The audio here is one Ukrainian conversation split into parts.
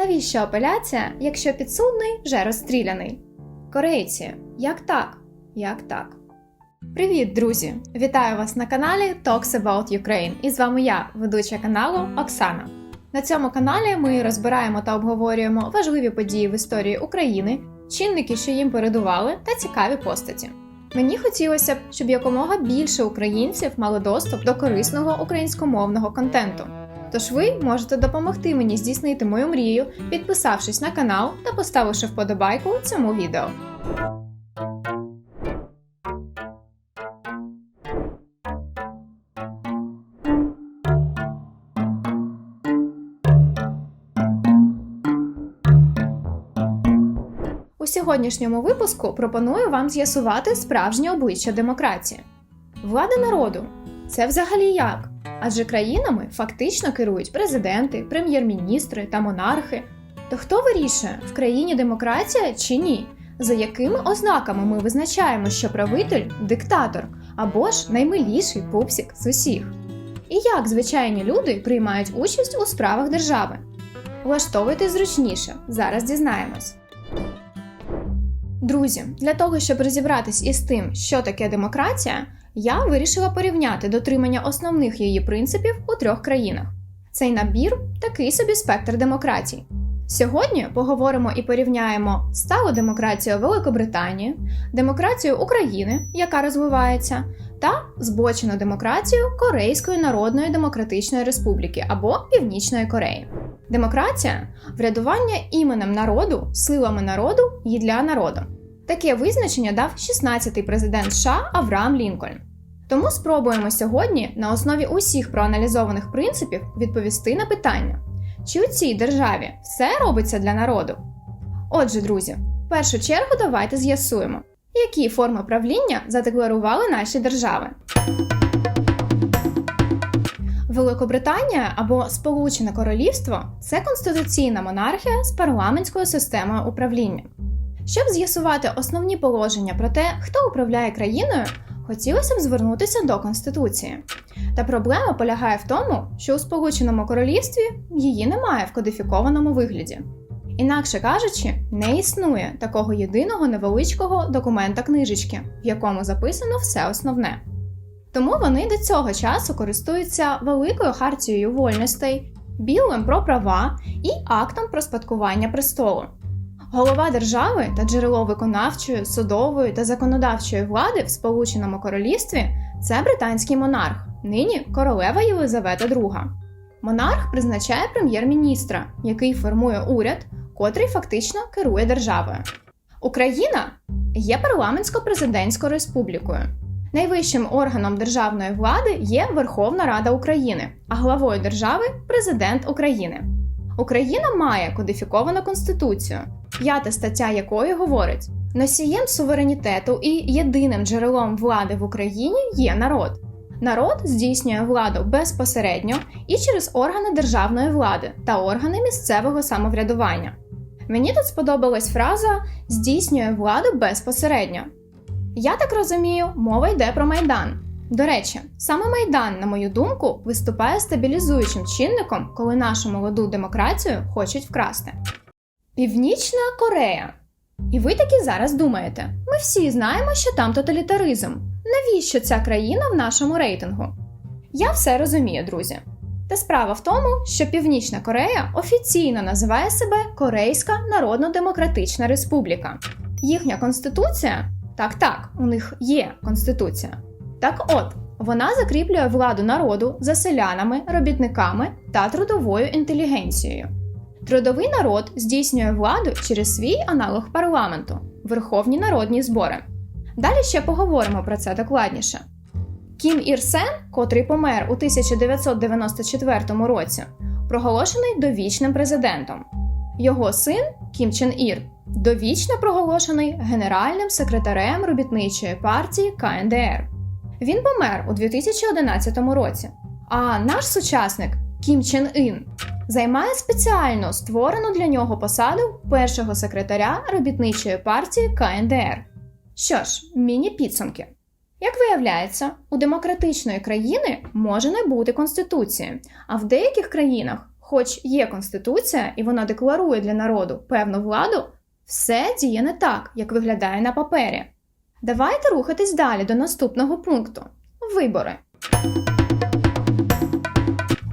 Навіщо апеляція, якщо підсудний вже розстріляний? Корейці, як так? Як так? Привіт, друзі! Вітаю вас на каналі Talks About Ukraine. І з вами я, ведуча каналу Оксана. На цьому каналі ми розбираємо та обговорюємо важливі події в історії України, чинники, що їм передували, та цікаві постаті. Мені хотілося б, щоб якомога більше українців мали доступ до корисного українськомовного контенту. Тож ви можете допомогти мені здійснити мою мрію, підписавшись на канал та поставивши вподобайку цьому відео. У сьогоднішньому випуску пропоную вам з'ясувати справжнє обличчя демократії. Влада народу це взагалі як? Адже країнами фактично керують президенти, прем'єр-міністри та монархи. То хто вирішує, в країні демократія чи ні? За якими ознаками ми визначаємо, що правитель диктатор або ж наймиліший пупсік з усіх? І як звичайні люди приймають участь у справах держави? Влаштовуйте зручніше, зараз дізнаємось. Друзі, для того, щоб розібратись із тим, що таке демократія, я вирішила порівняти дотримання основних її принципів у трьох країнах. Цей набір такий собі спектр демократій. Сьогодні поговоримо і порівняємо сталу демократію Великобританії, демократію України, яка розвивається, та збочену демократію Корейської Народної Демократичної Республіки або Північної Кореї. Демократія врядування іменем народу, силами народу і для народу. Таке визначення дав 16-й президент США Авраам Лінкольн. Тому спробуємо сьогодні на основі усіх проаналізованих принципів відповісти на питання, чи у цій державі все робиться для народу? Отже, друзі, в першу чергу давайте з'ясуємо, які форми правління задекларували наші держави. Великобританія або Сполучене Королівство це конституційна монархія з парламентською системою управління. Щоб з'ясувати основні положення про те, хто управляє країною, хотілося б звернутися до Конституції. Та проблема полягає в тому, що у Сполученому Королівстві її немає в кодифікованому вигляді. Інакше кажучи, не існує такого єдиного невеличкого документа книжечки, в якому записано все основне. Тому вони до цього часу користуються великою хартією вольностей, білим про права і актом про спадкування престолу. Голова держави та джерело виконавчої, судової та законодавчої влади в Сполученому Королівстві це британський монарх, нині королева Єлизавета II. Монарх призначає прем'єр-міністра, який формує уряд, котрий фактично керує державою. Україна є парламентсько-президентською республікою. Найвищим органом державної влади є Верховна Рада України, а главою держави президент України. Україна має кодифіковану конституцію, п'ята стаття якої говорить: носієм суверенітету і єдиним джерелом влади в Україні є народ. Народ здійснює владу безпосередньо і через органи державної влади та органи місцевого самоврядування. Мені тут сподобалась фраза здійснює владу безпосередньо. Я так розумію, мова йде про Майдан. До речі, саме Майдан, на мою думку, виступає стабілізуючим чинником, коли нашу молоду демократію хочуть вкрасти. Північна Корея. І ви таки зараз думаєте: ми всі знаємо, що там тоталітаризм. Навіщо ця країна в нашому рейтингу? Я все розумію, друзі. Та справа в тому, що Північна Корея офіційно називає себе Корейська Народно-Демократична Республіка. Їхня конституція так, так, у них є конституція. Так от, вона закріплює владу народу за селянами, робітниками та трудовою інтелігенцією. Трудовий народ здійснює владу через свій аналог парламенту Верховні народні збори. Далі ще поговоримо про це докладніше. Кім Ір Сен, котрий помер у 1994 році, проголошений довічним президентом. Його син Кім Чен Ір довічно проголошений генеральним секретарем робітничої партії КНДР. Він помер у 2011 році. А наш сучасник Кім Чен Ін займає спеціально створену для нього посаду першого секретаря робітничої партії КНДР. Що ж, міні-підсумки. Як виявляється, у демократичної країни може не бути конституції, а в деяких країнах хоч є конституція і вона декларує для народу певну владу, все діє не так, як виглядає на папері. Давайте рухатись далі до наступного пункту вибори.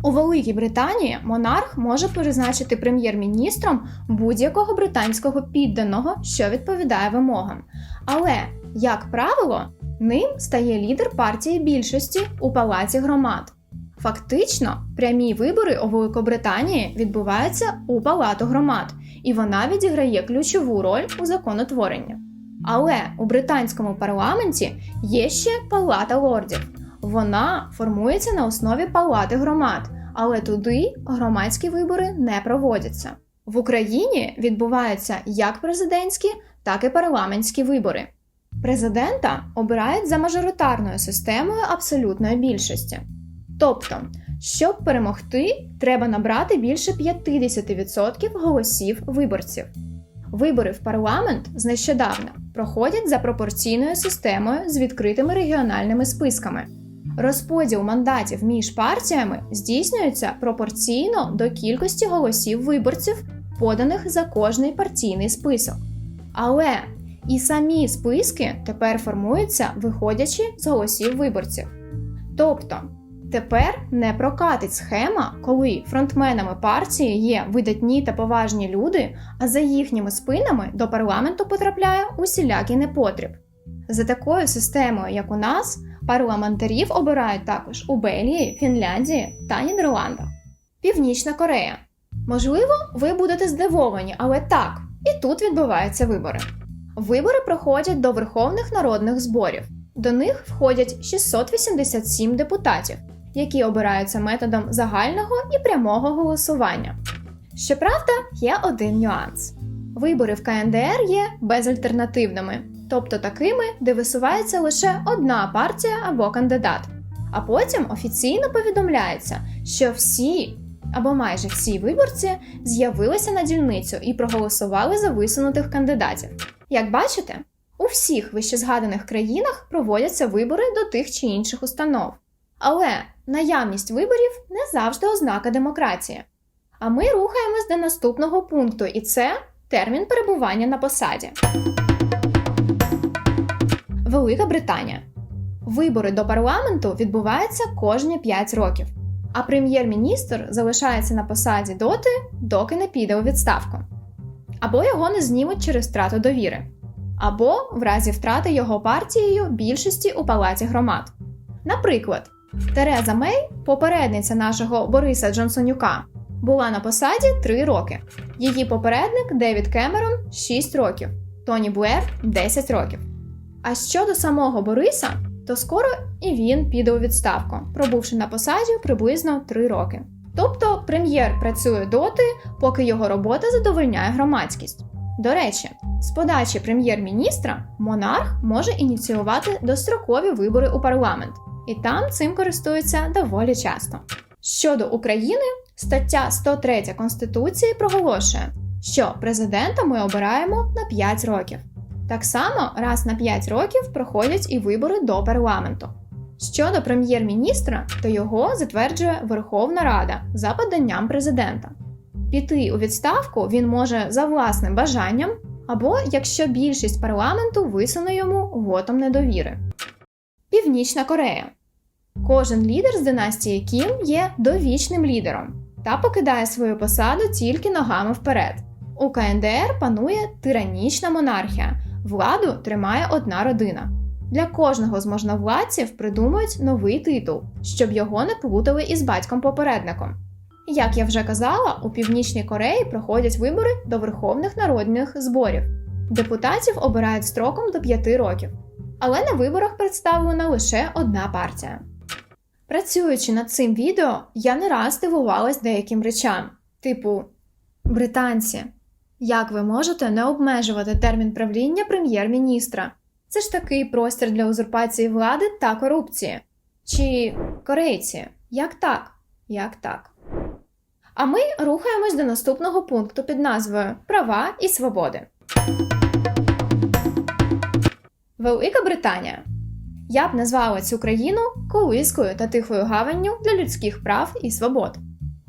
У Великій Британії монарх може призначити прем'єр-міністром будь-якого британського підданого, що відповідає вимогам. Але, як правило, ним стає лідер партії більшості у палаці громад. Фактично, прямі вибори у Великобританії відбуваються у палату громад, і вона відіграє ключову роль у законотворенні. Але у британському парламенті є ще палата лордів. Вона формується на основі палати громад, але туди громадські вибори не проводяться. В Україні відбуваються як президентські, так і парламентські вибори. Президента обирають за мажоритарною системою абсолютної більшості. Тобто, щоб перемогти, треба набрати більше 50% голосів виборців. Вибори в парламент з нещодавна проходять за пропорційною системою з відкритими регіональними списками. Розподіл мандатів між партіями здійснюється пропорційно до кількості голосів виборців, поданих за кожний партійний список. Але і самі списки тепер формуються, виходячи з голосів виборців. Тобто тепер не прокатить схема, коли фронтменами партії є видатні та поважні люди, а за їхніми спинами до парламенту потрапляє усілякий непотріб. За такою системою, як у нас, парламентарів обирають також у Бельгії, Фінляндії та Нідерландах. Північна Корея. Можливо, ви будете здивовані, але так, і тут відбуваються вибори. Вибори проходять до Верховних народних зборів. До них входять 687 депутатів, які обираються методом загального і прямого голосування. Щоправда, є один нюанс: вибори в КНДР є безальтернативними, тобто такими, де висувається лише одна партія або кандидат. А потім офіційно повідомляється, що всі або майже всі виборці з'явилися на дільницю і проголосували за висунутих кандидатів. Як бачите, у всіх вищезгаданих країнах проводяться вибори до тих чи інших установ. Але наявність виборів не завжди ознака демократії. А ми рухаємось до наступного пункту, і це термін перебування на посаді. Велика Британія. Вибори до парламенту відбуваються кожні 5 років, а прем'єр-міністр залишається на посаді доти, доки не піде у відставку. Або його не знімуть через втрату довіри, або в разі втрати його партією більшості у палаті громад. Наприклад, Тереза Мей, попередниця нашого Бориса Джонсонюка, була на посаді 3 роки. Її попередник Девід Кемерон 6 років, Тоні Блер 10 років. А щодо самого Бориса, то скоро і він піде у відставку, пробувши на посаді приблизно 3 роки. Тобто прем'єр працює доти, поки його робота задовольняє громадськість. До речі, з подачі прем'єр-міністра монарх може ініціювати дострокові вибори у парламент, і там цим користуються доволі часто. Щодо України, стаття 103 Конституції проголошує, що президента ми обираємо на 5 років. Так само раз на 5 років проходять і вибори до парламенту. Щодо прем'єр-міністра, то його затверджує Верховна Рада за поданням президента. Піти у відставку він може за власним бажанням, або якщо більшість парламенту висуне йому вотом недовіри. Північна Корея. Кожен лідер з династії Кім є довічним лідером та покидає свою посаду тільки ногами вперед. У КНДР панує тиранічна монархія, владу тримає одна родина. Для кожного з можновладців придумують новий титул, щоб його не плутали із батьком-попередником. Як я вже казала, у Північній Кореї проходять вибори до Верховних народних зборів. Депутатів обирають строком до 5 років, але на виборах представлена лише одна партія. Працюючи над цим відео, я не раз дивувалась деяким речам, типу британці, як ви можете не обмежувати термін правління прем'єр-міністра? Це ж такий простір для узурпації влади та корупції. Чи корейці? Як так? Як так? А ми рухаємось до наступного пункту під назвою Права і свободи. Велика Британія. Я б назвала цю країну колискою та тихою гаванню для людських прав і свобод.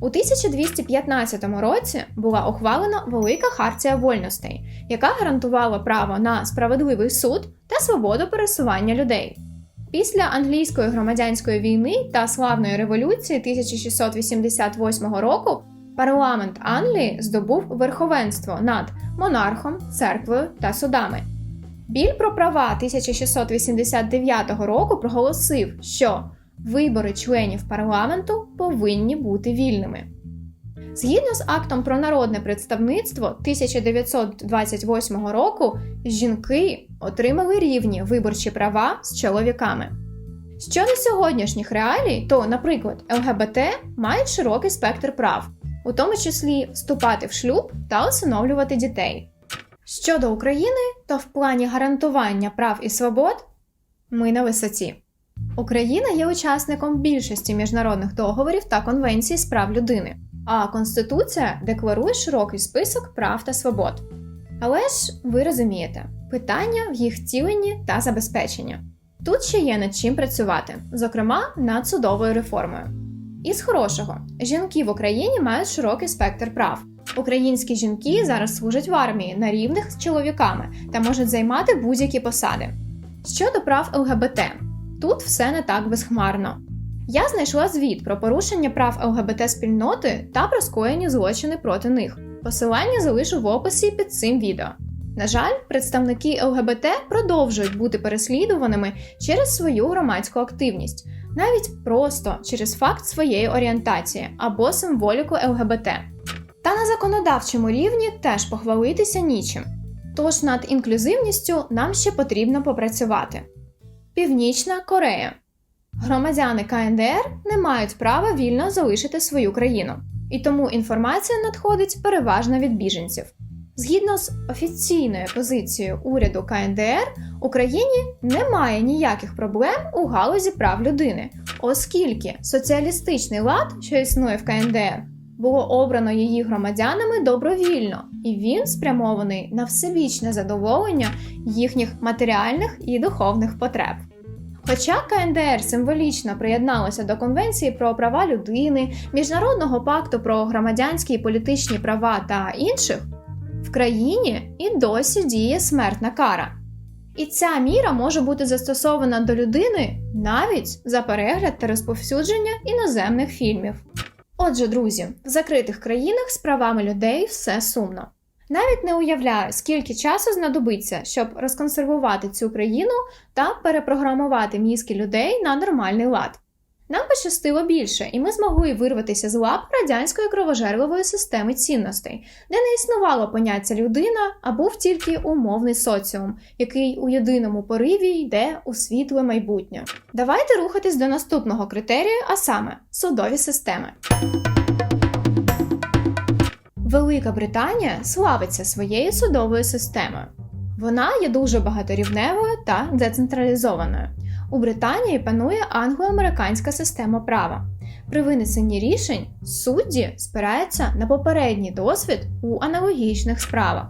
У 1215 році була ухвалена Велика Хартія вольностей, яка гарантувала право на справедливий суд та свободу пересування людей. Після англійської громадянської війни та славної революції 1688 року парламент Англії здобув верховенство над монархом, церквою та судами. Біль про права 1689 року проголосив, що вибори членів парламенту повинні бути вільними. Згідно з актом про народне представництво 1928 року, жінки отримали рівні виборчі права з чоловіками. Щодо сьогоднішніх реалій, то, наприклад, ЛГБТ мають широкий спектр прав, у тому числі вступати в шлюб та усиновлювати дітей. Щодо України, то в плані гарантування прав і свобод ми на висоті. Україна є учасником більшості міжнародних договорів та конвенцій з прав людини, а Конституція декларує широкий список прав та свобод. Але ж ви розумієте, питання в їх втіленні та забезпеченні. Тут ще є над чим працювати, зокрема над судовою реформою. Із хорошого, жінки в Україні мають широкий спектр прав. Українські жінки зараз служать в армії на рівних з чоловіками та можуть займати будь-які посади. Щодо прав ЛГБТ, тут все не так безхмарно. Я знайшла звіт про порушення прав ЛГБТ спільноти та про скоєні злочини проти них. Посилання залишу в описі під цим відео. На жаль, представники ЛГБТ продовжують бути переслідуваними через свою громадську активність, навіть просто через факт своєї орієнтації або символіку ЛГБТ. Та на законодавчому рівні теж похвалитися нічим. Тож над інклюзивністю нам ще потрібно попрацювати. Північна Корея. Громадяни КНДР не мають права вільно залишити свою країну, і тому інформація надходить переважно від біженців. Згідно з офіційною позицією уряду КНДР, Україні немає ніяких проблем у галузі прав людини, оскільки соціалістичний лад, що існує в КНДР, було обрано її громадянами добровільно, і він спрямований на всебічне задоволення їхніх матеріальних і духовних потреб. Хоча КНДР символічно приєдналося до Конвенції про права людини, Міжнародного пакту про громадянські і політичні права та інших, в країні і досі діє смертна кара. І ця міра може бути застосована до людини навіть за перегляд та розповсюдження іноземних фільмів. Отже, друзі, в закритих країнах з правами людей все сумно. Навіть не уявляю, скільки часу знадобиться, щоб розконсервувати цю країну та перепрограмувати мізки людей на нормальний лад. Нам пощастило більше, і ми змогли вирватися з лап радянської кровожерливої системи цінностей, де не існувало поняття людина, а був тільки умовний соціум, який у єдиному пориві йде у світле майбутнє. Давайте рухатись до наступного критерію, а саме судові системи. Велика Британія славиться своєю судовою системою. Вона є дуже багаторівневою та децентралізованою. У Британії панує англо-американська система права. При винесенні рішень судді спираються на попередній досвід у аналогічних справах,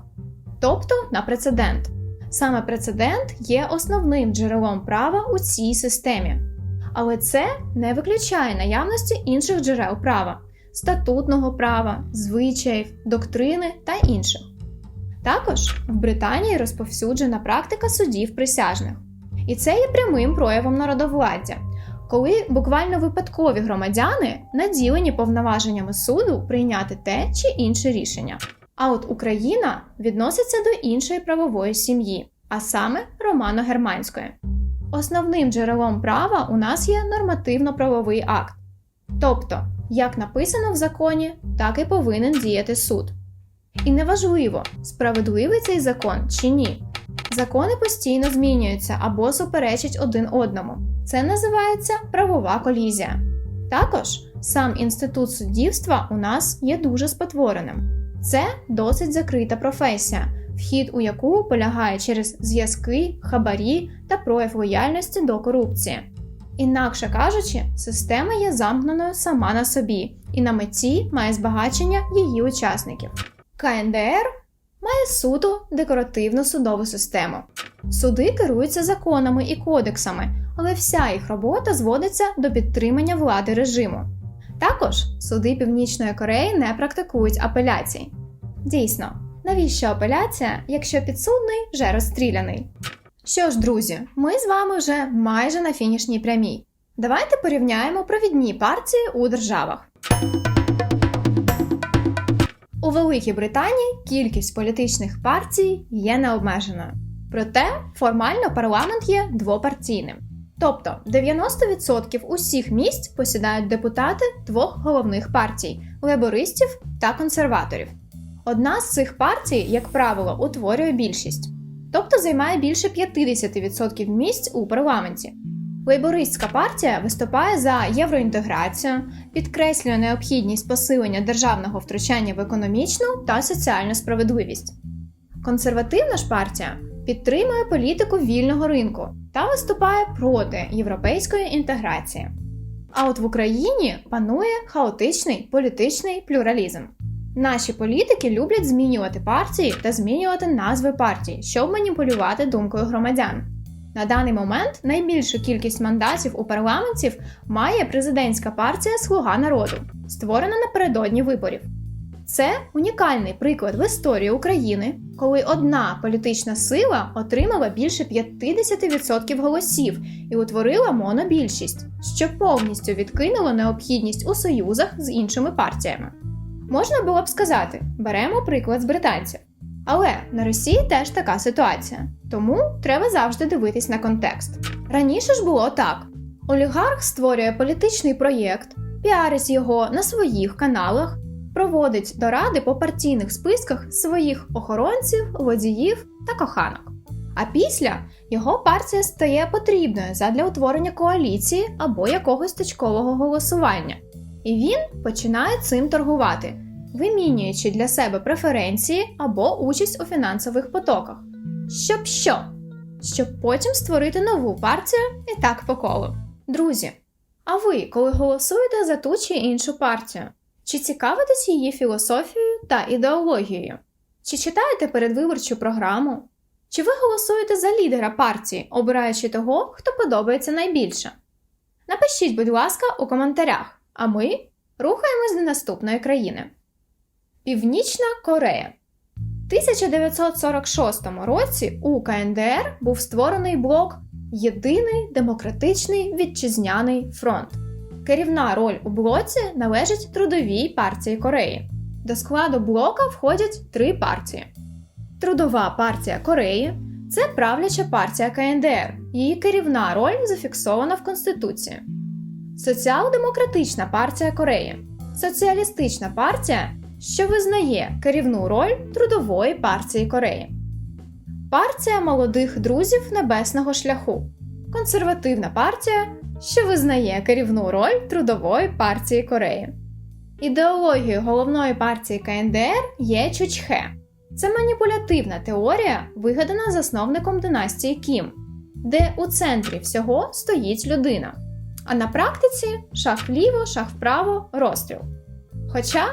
тобто на прецедент. Саме прецедент є основним джерелом права у цій системі. Але це не виключає наявності інших джерел права статутного права, звичаїв, доктрини та інших. Також в Британії розповсюджена практика судів присяжних. І це є прямим проявом народовладдя, коли буквально випадкові громадяни наділені повноваженнями суду прийняти те чи інше рішення. А от Україна відноситься до іншої правової сім'ї, а саме романо-германської. Основним джерелом права у нас є нормативно-правовий акт. Тобто, як написано в законі, так і повинен діяти суд. І неважливо, справедливий цей закон чи ні. Закони постійно змінюються або суперечать один одному. Це називається правова колізія. Також сам інститут суддівства у нас є дуже спотвореним. Це досить закрита професія, вхід у яку полягає через зв'язки, хабарі та прояв лояльності до корупції. Інакше кажучи, система є замкненою сама на собі і на меті має збагачення її учасників. КНДР має суто декоративну судову систему. Суди керуються законами і кодексами, але вся їх робота зводиться до підтримання влади режиму. Також суди Північної Кореї не практикують апеляцій. Дійсно, навіщо апеляція, якщо підсудний вже розстріляний? Що ж, друзі, ми з вами вже майже на фінішній прямій. Давайте порівняємо провідні партії у державах. У Великій Британії кількість політичних партій є необмеженою. Проте формально парламент є двопартійним. Тобто 90% усіх місць посідають депутати двох головних партій лейбористів та консерваторів. Одна з цих партій, як правило, утворює більшість, тобто займає більше 50% місць у парламенті. Лейбористська партія виступає за євроінтеграцію, підкреслює необхідність посилення державного втручання в економічну та соціальну справедливість. Консервативна ж партія підтримує політику вільного ринку та виступає проти європейської інтеграції. А от в Україні панує хаотичний політичний плюралізм. Наші політики люблять змінювати партії та змінювати назви партій, щоб маніпулювати думкою громадян. На даний момент найбільшу кількість мандатів у парламенті має президентська партія Слуга народу, створена напередодні виборів. Це унікальний приклад в історії України, коли одна політична сила отримала більше 50% голосів і утворила монобільшість, що повністю відкинуло необхідність у союзах з іншими партіями. Можна було б сказати, беремо приклад з британців. Але на Росії теж така ситуація, тому треба завжди дивитись на контекст. Раніше ж було так: олігарх створює політичний проєкт, піарить його на своїх каналах, проводить до ради по партійних списках своїх охоронців, водіїв та коханок. А після його партія стає потрібною задля утворення коаліції або якогось точкового голосування. І він починає цим торгувати, вимінюючи для себе преференції або участь у фінансових потоках. Щоб що? Щоб потім створити нову партію і так по колу. Друзі, а ви, коли голосуєте за ту чи іншу партію, чи цікавитесь її філософією та ідеологією? Чи читаєте передвиборчу програму? Чи ви голосуєте за лідера партії, обираючи того, хто подобається найбільше? Напишіть, будь ласка, у коментарях, а ми рухаємось до наступної країни. Північна Корея. В 1946 році у КНДР був створений блок Єдиний демократичний вітчизняний фронт. Керівна роль у блоці належить Трудовій партії Кореї. До складу блока входять три партії: Трудова партія Кореї це правляча партія КНДР. Її керівна роль зафіксована в Конституції. Соціал-демократична партія Кореї соціалістична партія, що визнає керівну роль Трудової партії Кореї. Партія молодих друзів небесного шляху. Консервативна партія, що визнає керівну роль Трудової партії Кореї. Ідеологією головної партії КНДР є Чучхе. Це маніпулятивна теорія, вигадана засновником династії Кім, де у центрі всього стоїть людина. А на практиці шах вліво, шах вправо, розстріл. Хоча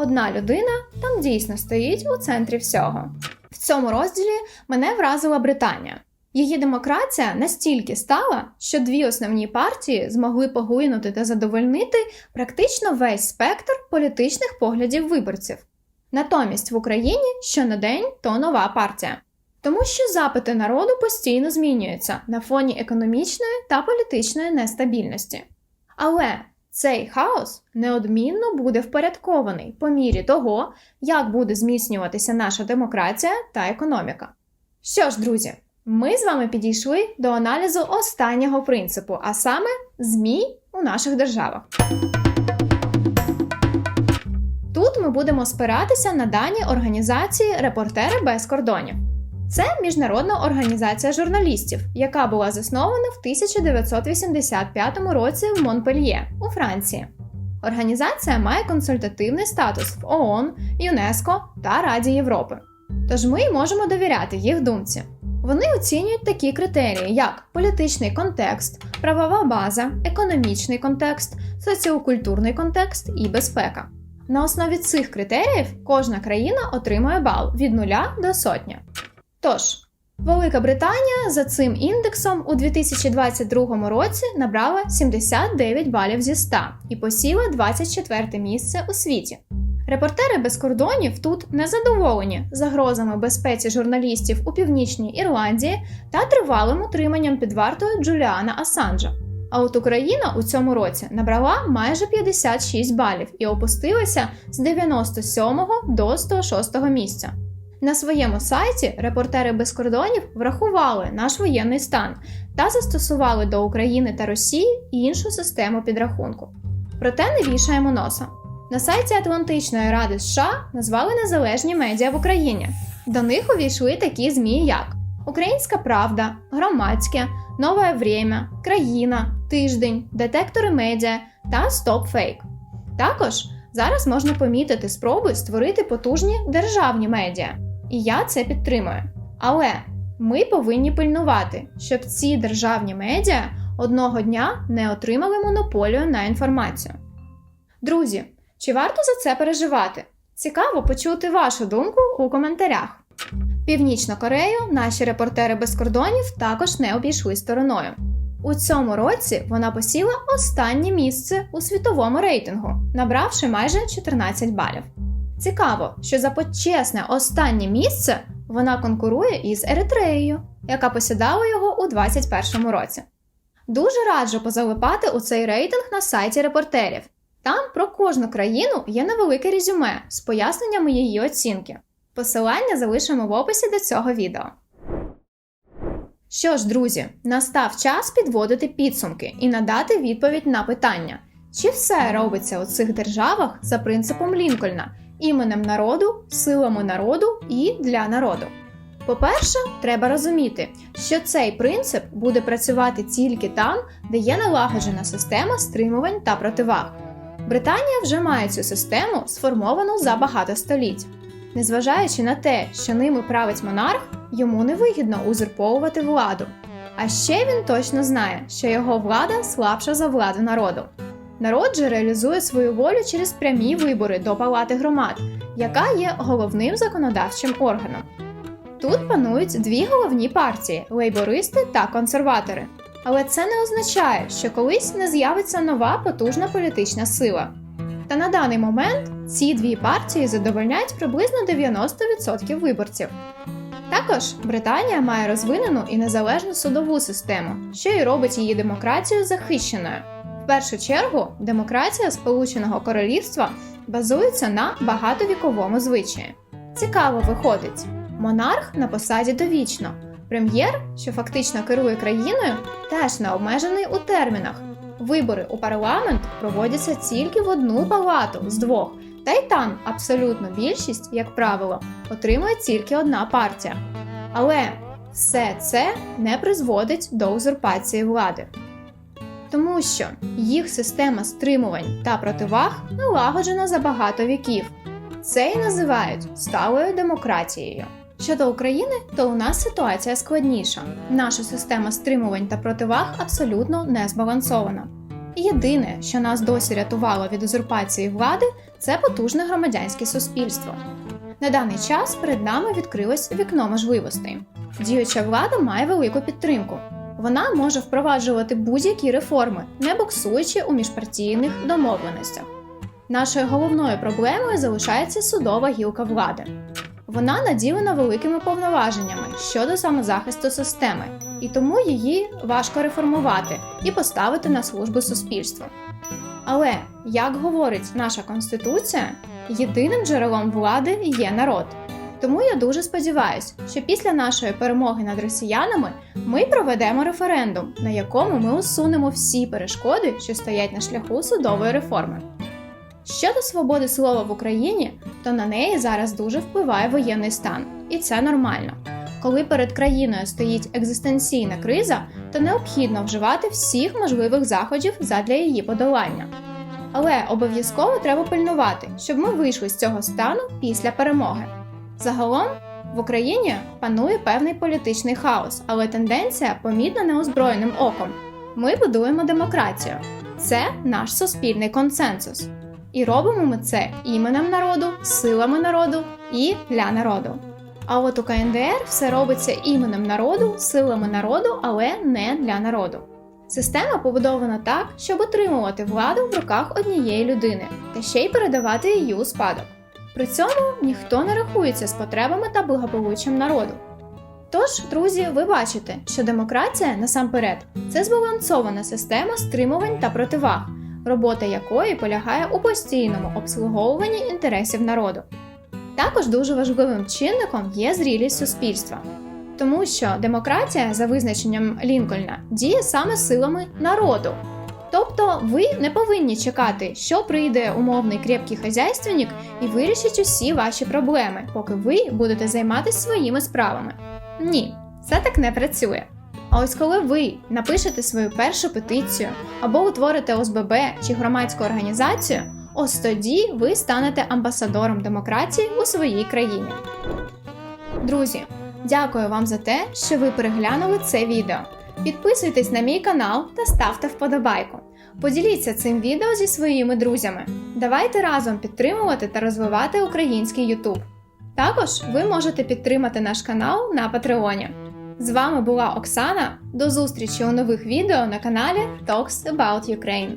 одна людина там дійсно стоїть у центрі всього. В цьому розділі мене вразила Британія. Її демократія настільки стала, що дві основні партії змогли поглинути та задовольнити практично весь спектр політичних поглядів виборців. Натомість в Україні що на день то нова партія. Тому що запити народу постійно змінюються на фоні економічної та політичної нестабільності. Але цей хаос неодмінно буде впорядкований по мірі того, як буде зміцнюватися наша демократія та економіка. Що ж, друзі, ми з вами підійшли до аналізу останнього принципу, а саме ЗМІ у наших державах. Тут ми будемо спиратися на дані організації Репортери без кордонів. Це міжнародна організація журналістів, яка була заснована в 1985 році в Монпельє у Франції. Організація має консультативний статус в ООН, ЮНЕСКО та Раді Європи. Тож ми можемо довіряти їх думці. Вони оцінюють такі критерії, як політичний контекст, правова база, економічний контекст, соціокультурний контекст і безпека. На основі цих критеріїв кожна країна отримує бал від 0 до сотні. Тож, Велика Британія за цим індексом у 2022 році набрала 79 балів зі 100 і посіла 24 місце у світі. Репортери без кордонів тут незадоволені загрозами безпеці журналістів у північній Ірландії та тривалим утриманням під вартою Джуліана Асанжа. А от Україна у цьому році набрала майже 56 балів і опустилася з 97 до 106 місця. На своєму сайті репортери без кордонів врахували наш воєнний стан та застосували до України та Росії іншу систему підрахунку. Проте не вішаємо носа. На сайті Атлантичної ради США назвали незалежні медіа в Україні. До них увійшли такі ЗМІ, як Українська Правда, Громадське, Нове Время, Країна, Тиждень, Детектори медіа та Стоп Фейк. Також зараз можна помітити спроби створити потужні державні медіа. І я це підтримую. Але ми повинні пильнувати, щоб ці державні медіа одного дня не отримали монополію на інформацію. Друзі, чи варто за це переживати? Цікаво почути вашу думку у коментарях. Північну Корею наші репортери без кордонів також не обійшли стороною. У цьому році вона посіла останнє місце у світовому рейтингу, набравши майже 14 балів. Цікаво, що за почесне останнє місце вона конкурує із Еритреєю, яка посідала його у 2021 році. Дуже раджу позалипати у цей рейтинг на сайті репортерів. Там про кожну країну є невелике резюме з поясненнями її оцінки. Посилання залишимо в описі до цього відео. Що ж, друзі, настав час підводити підсумки і надати відповідь на питання, чи все робиться у цих державах за принципом Лінкольна, іменем народу, силами народу і для народу. По-перше, треба розуміти, що цей принцип буде працювати тільки там, де є налагоджена система стримувань та противаг. Британія вже має цю систему, сформовану за багато століть. Незважаючи на те, що ними править монарх, йому невигідно узурповувати владу. А ще він точно знає, що його влада слабша за владу народу. Народ же реалізує свою волю через прямі вибори до палати громад, яка є головним законодавчим органом. Тут панують дві головні партії лейбористи та консерватори. Але це не означає, що колись не з'явиться нова потужна політична сила. Та на даний момент ці дві партії задовольняють приблизно 90% виборців. Також Британія має розвинену і незалежну судову систему, що і робить її демократію захищеною. Першу чергу, демократія Сполученого Королівства базується на багатовіковому звичаї. Цікаво виходить, монарх на посаді довічно. Прем'єр, що фактично керує країною, теж не обмежений у термінах. Вибори у парламент проводяться тільки в одну палату з двох, та й там абсолютну більшість, як правило, отримує тільки одна партія. Але все це не призводить до узурпації влади. Тому що їх система стримувань та противаг налагоджена за багато віків. Це і називають сталою демократією. Щодо України, то у нас ситуація складніша. Наша система стримувань та противаг абсолютно не збалансована. Єдине, що нас досі рятувало від узурпації влади, це потужне громадянське суспільство. На даний час перед нами відкрилось вікно можливостей. Діюча влада має велику підтримку. Вона може впроваджувати будь-які реформи, не боксуючи у міжпартійних домовленостях. Нашою головною проблемою залишається судова гілка влади. Вона наділена великими повноваженнями щодо самозахисту системи, і тому її важко реформувати і поставити на службу суспільству. Але, як говорить наша конституція, єдиним джерелом влади є народ. Тому я дуже сподіваюся, що після нашої перемоги над росіянами ми проведемо референдум, на якому ми усунемо всі перешкоди, що стоять на шляху судової реформи. Щодо свободи слова в Україні, то на неї зараз дуже впливає воєнний стан, і це нормально. Коли перед країною стоїть екзистенційна криза, то необхідно вживати всіх можливих заходів задля її подолання. Але обов'язково треба пильнувати, щоб ми вийшли з цього стану після перемоги. Загалом в Україні панує певний політичний хаос, але тенденція помітна неозброєним оком. Ми будуємо демократію. Це наш суспільний консенсус. І робимо ми це іменем народу, силами народу і для народу. А от у КНДР все робиться іменем народу, силами народу, але не для народу. Система побудована так, щоб отримувати владу в руках однієї людини та ще й передавати її у спадок. При цьому ніхто не рахується з потребами та благополуччям народу. Тож, друзі, ви бачите, що демократія насамперед це збалансована система стримувань та противаг, робота якої полягає у постійному обслуговуванні інтересів народу. Також дуже важливим чинником є зрілість суспільства, тому що демократія, за визначенням Лінкольна, діє саме силами народу. Тобто ви не повинні чекати, що прийде умовний крепкий хазяйственник і вирішить усі ваші проблеми, поки ви будете займатися своїми справами. Ні, це так не працює. А ось коли ви напишете свою першу петицію або утворите ОСББ чи громадську організацію, ось тоді ви станете амбасадором демократії у своїй країні. Друзі, дякую вам за те, що ви переглянули це відео. Підписуйтесь на мій канал та ставте вподобайку. Поділіться цим відео зі своїми друзями. Давайте разом підтримувати та розвивати український YouTube. Також ви можете підтримати наш канал на Патреоні. З вами була Оксана. До зустрічі у нових відео на каналі Talks About Ukraine.